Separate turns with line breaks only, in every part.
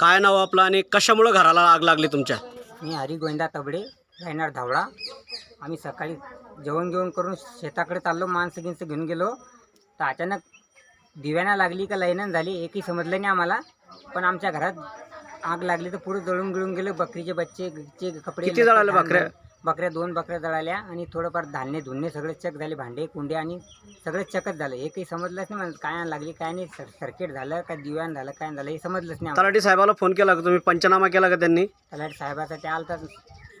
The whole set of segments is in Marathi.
काय नाव आपलं आणि कशामुळं घराला आग लागली तुमच्या?
मी हरी गोविंदा तबडे राहणार धावडा आम्ही सकाळी जेवण जेवण करून शेताकडे चाललो माणसं गिनसं घेऊन गेलो. तर अचानक दिव्याना लागली का लयनं झाली एकही समजलं नाही आम्हाला. पण आमच्या घरात आग लागली तर पुढे जळून गिळून गेले बकरीचे बच्चे चे कपडे
किती
धान्य-
बकऱ्या?
बकऱ्या दोन बकऱ्या जळाल्या आणि थोडंफार धान्य धुन्य सगळे चक झाले भांडे कुंडे आणि सगळं चकच झालं. हे काही समजलंच नाही मला काय लागली काय नाही सर सर्किट झालं काय दिव्यान झालं काय झालं हे समजलंच नाही.
तलाठी साहेबाला फोन केला का तुम्ही? पंचनामा केला का त्यांनी?
तलाठी साहेबाचा ते आलता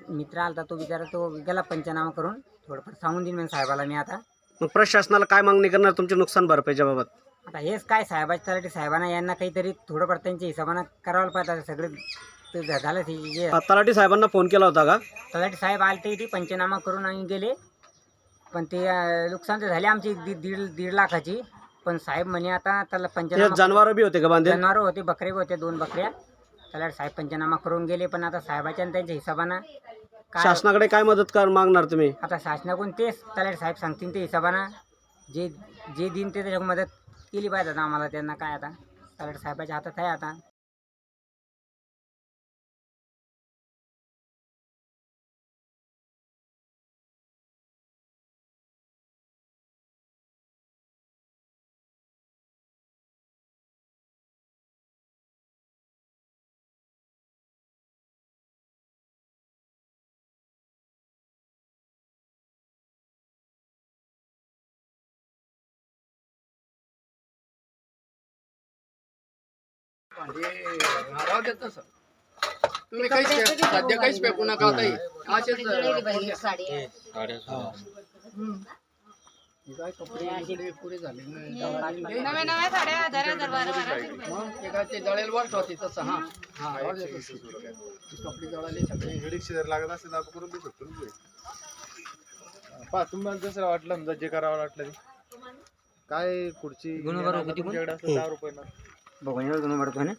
मित्र आलता तो बिचारा तो गेला पंचनामा करून. थोडंफार सांगून देईन साहेबाला मी आता.
मग प्रशासनाला काय मागणी करणार तुमचे नुकसान भरपाईच्या बाबत?
आता हेच काय साहेबाच्या तलाठी साहेबांना यांना काहीतरी थोडंफार त्यांच्या हिशोबानं करावं पाहिजे सगळे. ते झ- झालं ते जे
तलाठी साहेबांना फोन केला होता का?
तलाठी साहेब आलते इथे पंचनामा करून आणि गेले. पण ते अं, नुकसान तर झाले आमची दीड दीड दीड लाखाची. पण साहेब म्हणे आता त्याला
त्याच्यात
पंचनामा
जनावर बी होते का बांधे?
जनावरं होते बकरे बी होते दोन बकऱ्या. तलाठी साहेब पंचनामा करून गेले पण आता साहेबाच्या आणि त्यांच्या हिशोबानं काय
शासनाकडे काय मदत कर मागणार तुम्ही?
आता शासनाकडून तेच तलाठी साहेब सांगतील ते हिशोबानं. जे जे दिन ते त्याच्या मदत केली पाहिजे आता आम्हाला त्यांना काय आता. तलाठी साहेबाच्या हातात आहे आता.
तुम्ही काहीच पे- सध्या काहीच फेकू नका ताई. असेच काय कपडे बिपडे पुरे झाले?
नव्या नव्या साड्या हजार हजार बारा बाराशे रुपये
मग ते काय ते जळेल वाट होती तसं हा. हा राहू दे तसं. ते कपडे जळाले सगळे
लागत असेल तर आपण करून देऊ शकतो ना ते. पहा तुम्हाला जसं वाटलं समजा जे करावं वाटलं ते. काय खुर्ची? तुमच्याकडे असं दहा रुपये ना?
बघून गुन्हा पडतो ना.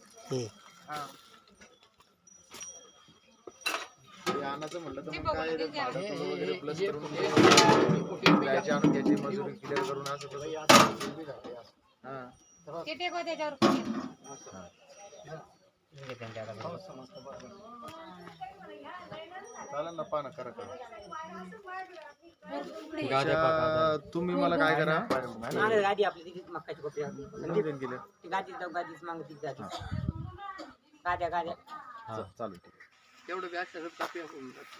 ते आणायचं म्हणलं तर मग काय भाडं वगैरे प्लस
हे-
करून
कुठे बी
द्यायची आणून घ्यायची मजुरी क्लिअर करून असं तसं. हा.
ते टेकवा त्याच्यावर कोणी.
चालेल पहा अच्छा, तुम्ही मला काय करा?
मागे गाडी आपली तिथे मक्काची कपडे
किती दिन गेले.
ती गादी जाऊ गादीच मागं ती गादी गाद्या गाद्या.
ठीक आहे.
तेवढं व्याज सगळं कापी जातं.